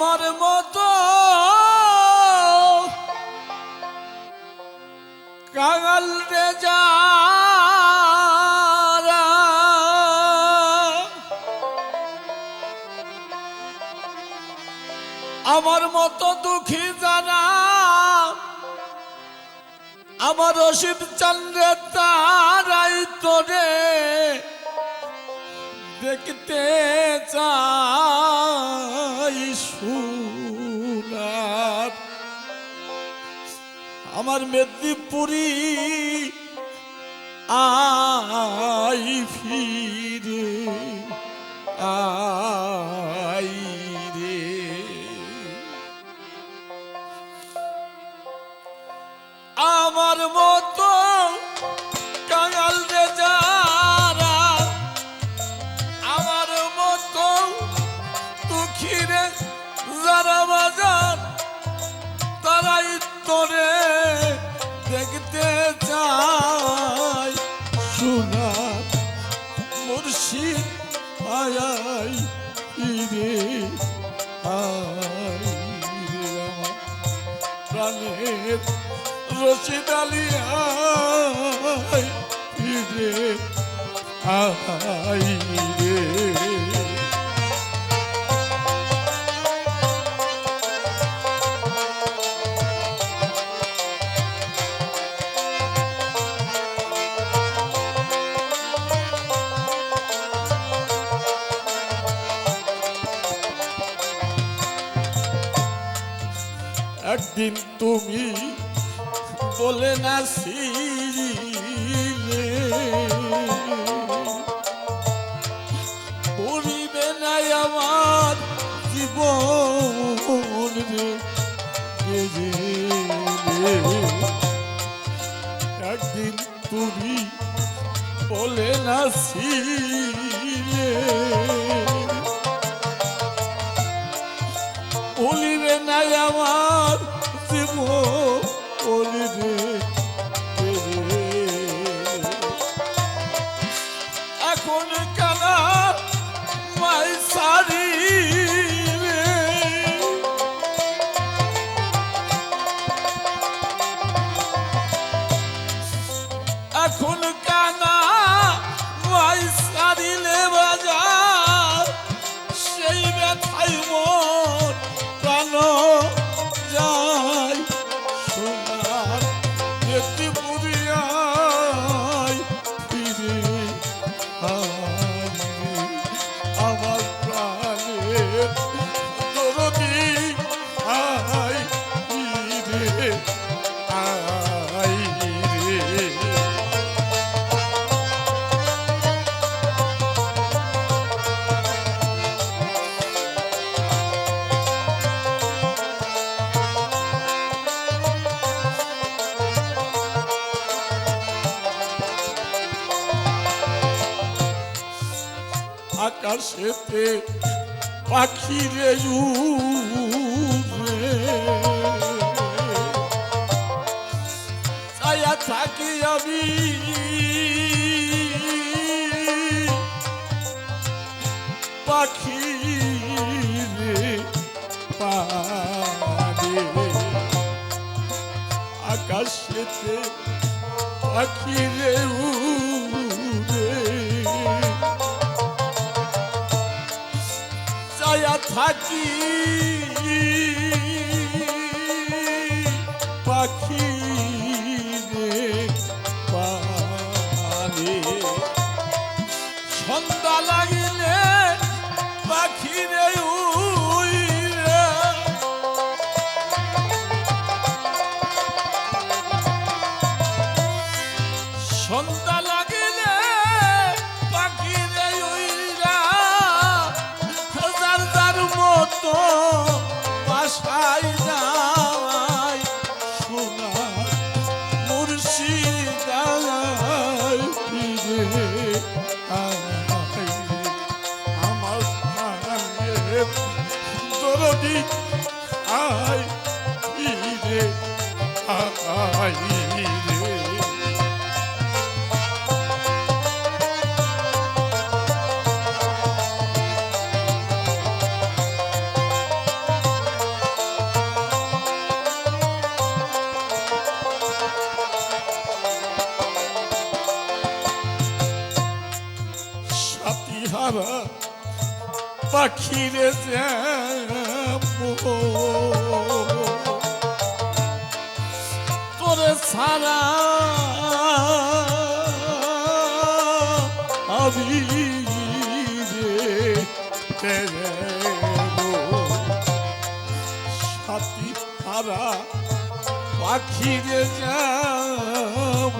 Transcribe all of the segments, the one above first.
আমার মতো কাঙাল রে যারা আমার মতো দুঃখী যারা আমার অসীম চন্দ্রে তারাই তোরে দেখতে চাই সুনার আমার মেদিনীপুরি আই ফিরে আই রে। আমার মতো একদিন তুমি বলে না জীবন রে। একদিন তুমি বলে বলিবে না আকাশেতে পাখি রে ছায়া থাকি আমি। পাখি রে আকাশেতে পাখি রে উড়ে। থাকি পাখি Thank you. পাখিরে তোরে সারা আমি সাথী হারা পাখিরে যাব।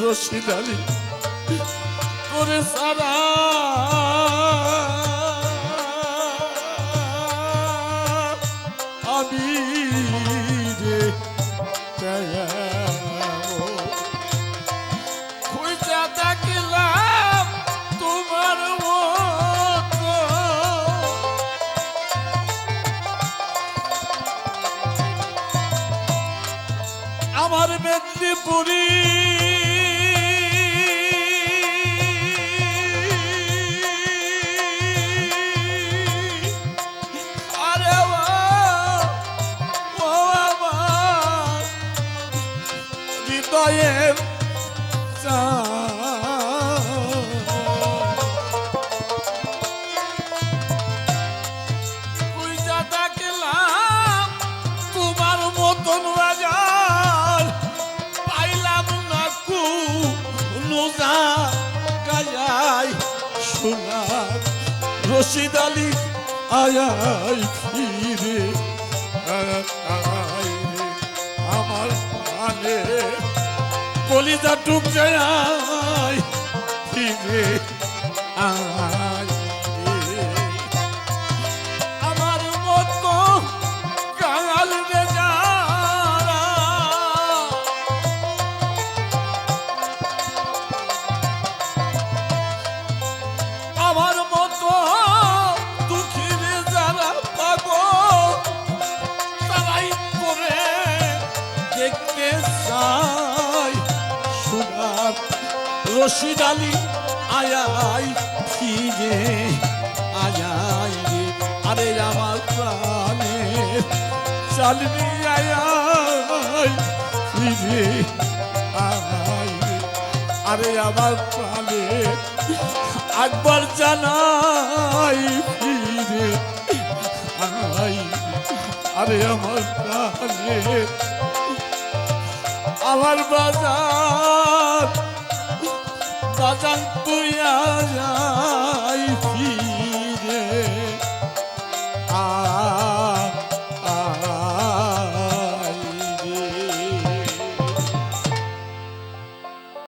রশিদ আলী সারা রশিদ আলী আয়াই ফিরে। আমার প্রাণে কলিজা টুক যায় ফিরে। আয়। রশিদ আলী আয়াই ফিরে আয়াই রে। আরে আমার প্রাণে চালনি আয়াই ফিরে আয়াই আরে আমার প্রাণে একবার জানাই ফিরে আই আরে আমার প্রাণে আমার বাজার বাজান